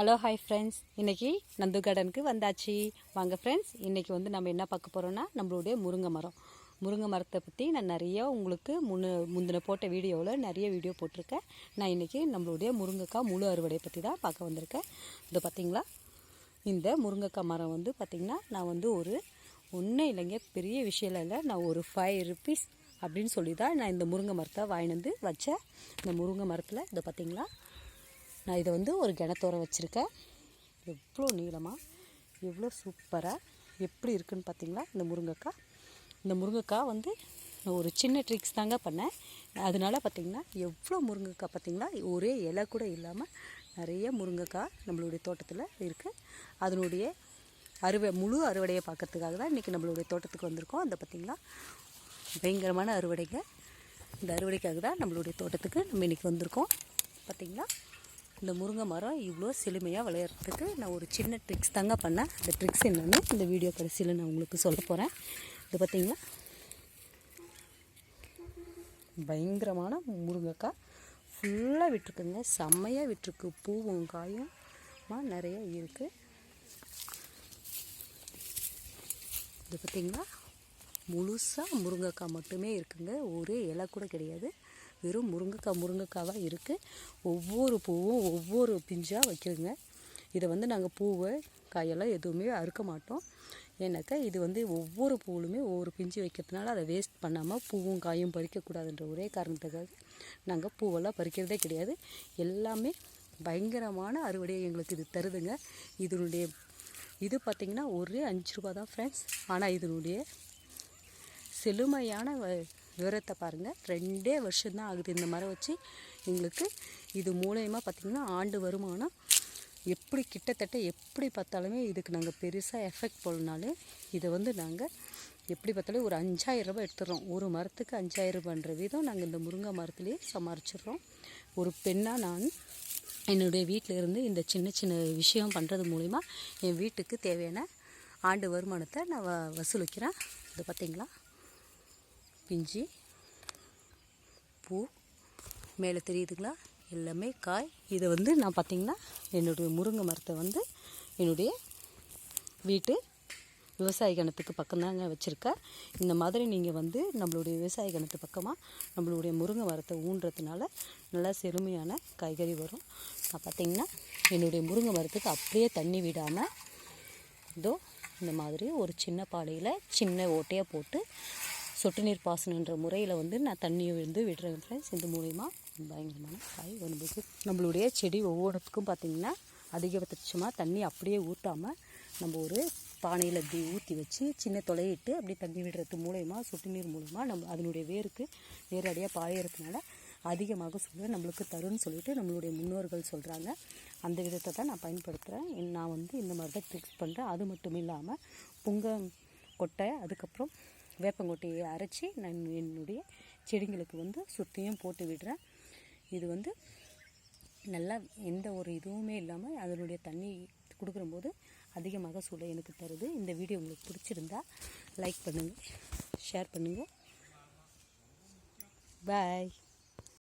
Hello hi friends இன்றைக்கி நந்து கார்டனுக்கு வந்தாச்சு. வாங்க ஃப்ரெண்ட்ஸ் இன்றைக்கி வந்து நம்ம என்ன பார்க்க போகிறோன்னா நம்மளுடைய முருங்கை மரம். முருங்கை மரத்தை பற்றி நான் நிறைய உங்களுக்கு முன்னு முந்தின போட்ட வீடியோவில் நிறைய வீடியோ போட்டிருக்கேன். நான் இன்றைக்கி நம்மளுடைய முருங்கைக்காய் முழு அறுவடை பற்றி தான் பார்க்க வந்திருக்கேன். இது பார்த்திங்களா இந்த முருங்கைக்காய் மரம் வந்து பார்த்திங்கன்னா நான் வந்து ஒரு ஒன்றும் இல்லைங்க பெரிய விஷயம் இல்லை. நான் ஒரு ஃபைவ் ருபீஸ் அப்படின்னு சொல்லி தான் நான் இந்த முருங்கை மரத்தை வாங்கிட்டு வந்து வச்சேன். இந்த முருங்கை மரத்தில் இதை பார்த்திங்களா நான் இதை வந்து ஒரு கிணத்தோர வச்சுருக்கேன். எவ்வளோ நீளமாக எவ்வளோ சூப்பராக எப்படி இருக்குன்னு பார்த்தீங்களா? இந்த முருங்கைக்காய். இந்த முருங்கைக்காய் வந்து நான் ஒரு சின்ன ட்ரிக்ஸ் தாங்க பண்ணேன். அதனால பார்த்திங்கன்னா எவ்வளோ முருங்கைக்காய் பார்த்திங்கன்னா ஒரே இலை கூட இல்லாமல் நிறைய முருங்கைக்காய் நம்மளுடைய தோட்டத்தில் இருக்குது அதனுடைய அறுவை முழு அறுவடையை பார்க்கறதுக்காக தான் இன்றைக்கி நம்மளுடைய தோட்டத்துக்கு வந்திருக்கோம். அந்த பார்த்திங்களா? பயங்கரமான அறுவடைங்க. இந்த அறுவடைக்காக தான் நம்மளுடைய தோட்டத்துக்கு நம்ம இன்றைக்கி வந்திருக்கோம். பார்த்திங்களா? இந்த முருங்கை மரம் இவ்வளோ செழுமையாக விளையாடுறதுக்கு நான் ஒரு சின்ன ட்ரிக்ஸ் தாங்க பண்ணேன். அந்த ட்ரிக்ஸ் என்னென்னு இந்த வீடியோ கடைசியில் நான் உங்களுக்கு சொல்ல போகிறேன் இது பார்த்திங்களா பயங்கரமான முருங்கைக்காய். ஃபுல்லாக விட்டுருக்குங்க. செம்மையாக விட்டுருக்கு. பூவும் காயும் நிறைய இருக்குது இது பார்த்திங்களா முழுசாக முருங்கைக்காய் மட்டுமே இருக்குங்க. ஒரே இலை கூட கிடையாது. வெறும் முருங்கைக்காய் முருங்கைக்காவாக இருக்குது ஒவ்வொரு பூவும் ஒவ்வொரு பிஞ்சாக வைக்கிறதுங்க இதை வந்து நாங்கள் பூவை காயெல்லாம் எதுவுமே அறுக்க மாட்டோம். ஏன்னாக்கா இது வந்து ஒவ்வொரு பூவிலுமே ஒவ்வொரு பிஞ்சு வைக்கிறதுனால அதை வேஸ்ட் பண்ணாமல் பூவும் காயும் பறிக்கக்கூடாதுன்ற ஒரே காரணத்துக்காக நாங்கள் பூவெல்லாம் பறிக்கிறதே கிடையாது. எல்லாமே பயங்கரமான அறுவடையை எங்களுக்கு இது தருதுங்க. இதனுடைய இது பார்த்திங்கன்னா ஒரே அஞ்சு ரூபா தான் ஃப்ரெண்ட்ஸ் ஆனால் இதனுடைய செழுமையான விவரத்தை பாருங்கள் ரெண்டே வருஷம்தான் ஆகுது இந்த மரம் வச்சு. எங்களுக்கு இது மூலயமா பார்த்திங்கன்னா ஆண்டு வருமானம் எப்படி கிட்டத்தட்ட எப்படி பார்த்தாலுமே இதுக்கு நாங்கள் பெருசாக எஃபெக்ட் போடனாலும் இதை வந்து நாங்கள் எப்படி பார்த்தாலும் ஒரு அஞ்சாயிரம் ரூபாய் எடுத்துடுறோம். ஒரு மரத்துக்கு அஞ்சாயிரம் ரூபான்ற வீதம் நாங்கள் இந்த முருங்கை மரத்துலேயே சமாளிச்சிடுறோம். ஒரு பெண்ணாக நான் என்னுடைய வீட்டில் இருந்து இந்த சின்ன சின்ன விஷயம் பண்ணுறது மூலிமா என் வீட்டுக்கு தேவையான ஆண்டு வருமானத்தை நான் வ வசூலிக்கிறேன். இது பார்த்திங்களா பிஞ்சு பூ மேலே தெரியுதுங்களா? எல்லாமே காய். இதை வந்து நான் பார்த்திங்கன்னா என்னுடைய முருங்கை மரத்தை வந்து என்னுடைய வீட்டு விவசாய கிணத்துக்கு பக்கம்தாங்க வச்சுருக்கேன் இந்த மாதிரி நீங்கள் வந்து நம்மளுடைய விவசாய கிணத்து பக்கமாக நம்மளுடைய முருங்கை மரத்தை ஊன்றதுனால நல்லா செழுமையான காய்கறி வரும். நான் பார்த்திங்கன்னா என்னுடைய முருங்கை மரத்துக்கு அப்படியே தண்ணி விடாமல் இதோ இந்த மாதிரி ஒரு சின்ன பாலையில் சின்ன ஓட்டையாக போட்டு சொட்டு நீர் பாசனன்ற முறையில் வந்து நான் தண்ணியை வந்து விடுறேன் ஃப்ரெண்ட்ஸ் இந்த மூலிமா பயங்கரமான காய் நம்மளுக்கு நம்மளுடைய செடி ஒவ்வொன்றுத்துக்கும் பார்த்திங்கன்னா அதிகபட்சமாக தண்ணி அப்படியே ஊற்றாமல் நம்ம ஒரு பானையில் இப்படி ஊற்றி வச்சு சின்ன தொலையிட்டு அப்படி தண்ணி விடுறது மூலயமா சொட்டு நீர் மூலயமா நம்ம அதனுடைய வேருக்கு நேரடியாக பாயறதுனால அதிகமாக சொல்ல நம்மளுக்கு தரும்னு சொல்லிட்டு நம்மளுடைய முன்னோர்கள் சொல்கிறாங்க அந்த விதத்தை தான் நான் பயன்படுத்துகிறேன் நான் வந்து இந்த மாதிரி தான் ட்ரிக்ஸ் பண்ணுறேன் அது மட்டும் இல்லாமல் புங்க கொட்டை அதுக்கப்புறம் வேப்பங்கொட்டையை அரைச்சி நான் என்னுடைய செடிங்களுக்கு வந்து சுற்றியும் போட்டு விடுறேன். இது வந்து நல்லா எந்த ஒரு இதுவுமே இல்லாமல் அதனுடைய தண்ணி கொடுக்குறம்போது அதிக மகசூலை எனக்கு தருது. இந்த வீடியோ உங்களுக்கு பிடிச்சிருந்தா லைக் பண்ணுங்கள் ஷேர் பண்ணுங்கள் பாய்